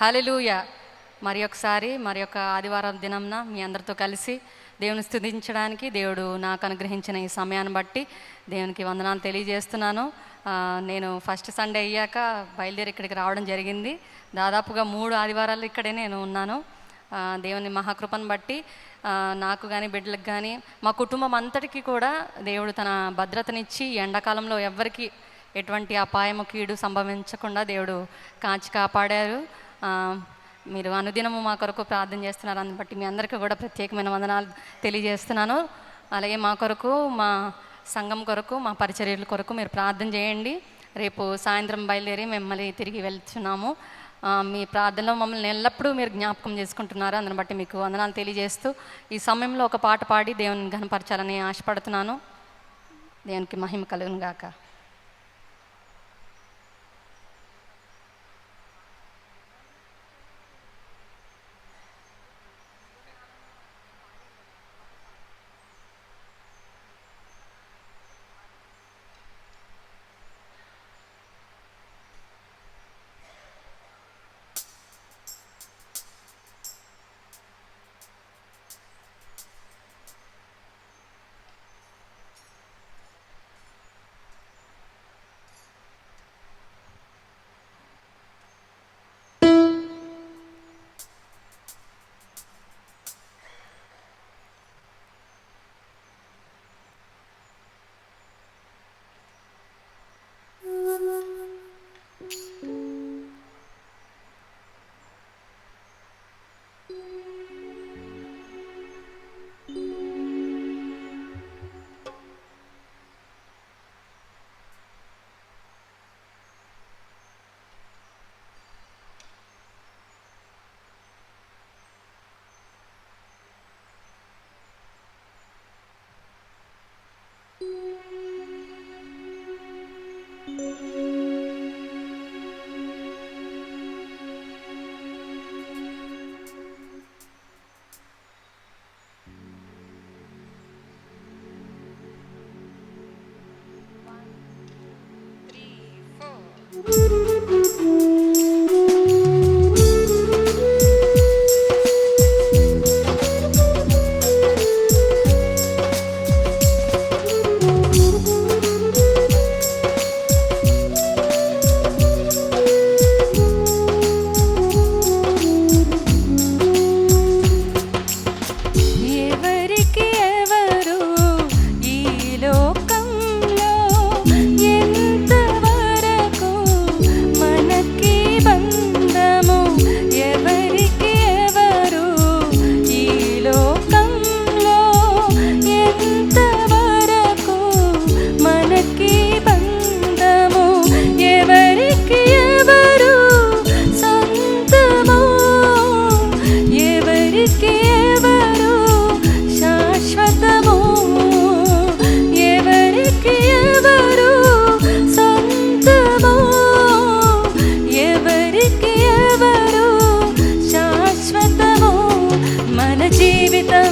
Hallelujah మరి ఒకసారి మరి ఒక ఆదివారం దినంన మీ అందరితో కలిసి దేవుని స్థుతించడానికి దేవుడు నాకు అనుగ్రహించిన ఈ సమయాన్ని బట్టి దేవునికి వందనాలు తెలియజేస్తున్నాను. నేను ఫస్ట్ సండే అయ్యాక బయలుదేరి ఇక్కడికి రావడం జరిగింది. దాదాపుగా మూడు ఆదివారాలు ఇక్కడే నేను ఉన్నాను. దేవుని మహాకృపను బట్టి నాకు కానీ బిడ్డలకు కానీ మా కుటుంబం అంతటికీ కూడా దేవుడు తన భద్రతనిచ్చి ఎండాకాలంలో ఎవ్వరికి ఎటువంటి అపాయము కీడు సంభవించకుండా దేవుడు కాచి కాపాడారు. మీరు అనుదినము మా కొరకు ప్రార్థన చేస్తున్నారు. అని బట్టి మీ అందరికీ కూడా ప్రత్యేకమైన వందనాలు తెలియజేస్తున్నాను. అలాగే మా కొరకు మా సంఘం కొరకు మా పరిచర్యల కొరకు మీరు ప్రార్థన చేయండి. రేపు సాయంత్రం బయలుదేరి మిమ్మల్ని తిరిగి వెళ్తున్నాము. మీ ప్రార్థనలో మమ్మల్ని ఎల్లప్పుడూ మీరు జ్ఞాపకం చేసుకుంటున్నారు. అందుని బట్టి మీకు వందనాలు తెలియజేస్తూ ఈ సమయంలో ఒక పాట పాడి దేవుని ఘనపరచాలని ఆశపడుతున్నాను. దేవునికి మహిమ కలుగును గాక.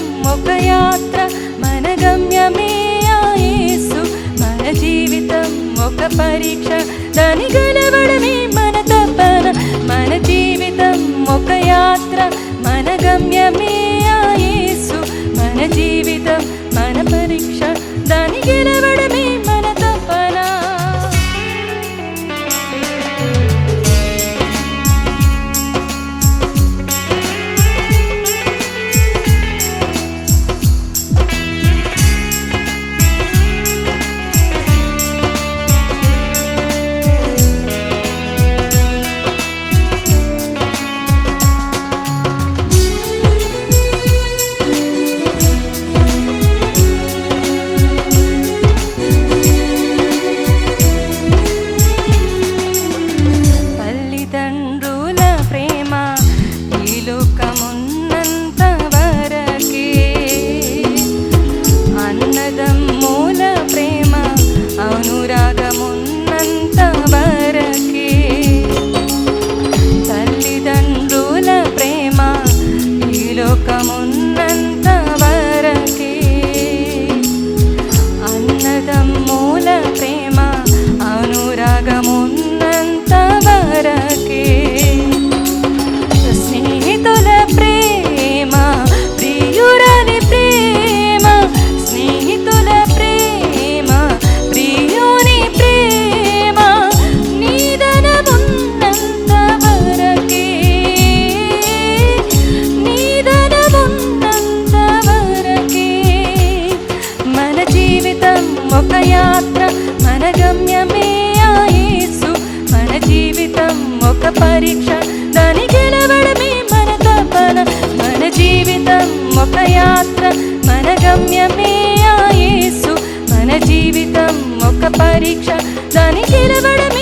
జీవితం ఒక యాత్ర మన గమ్యమే ఆయేసు మన జీవితం ఒక పరీక్ష దాని గెలవడమే మన తపన. మన జీవితం ఒక యాత్ర మన గమ్యమే ఒక పరీక్ష. దాని గెలవడమే మన తపన మన జీవితం ఒక యాత్ర. మన గమ్యమే ఆయేసు మన జీవితం ఒక పరీక్ష. దాని గెలవడమే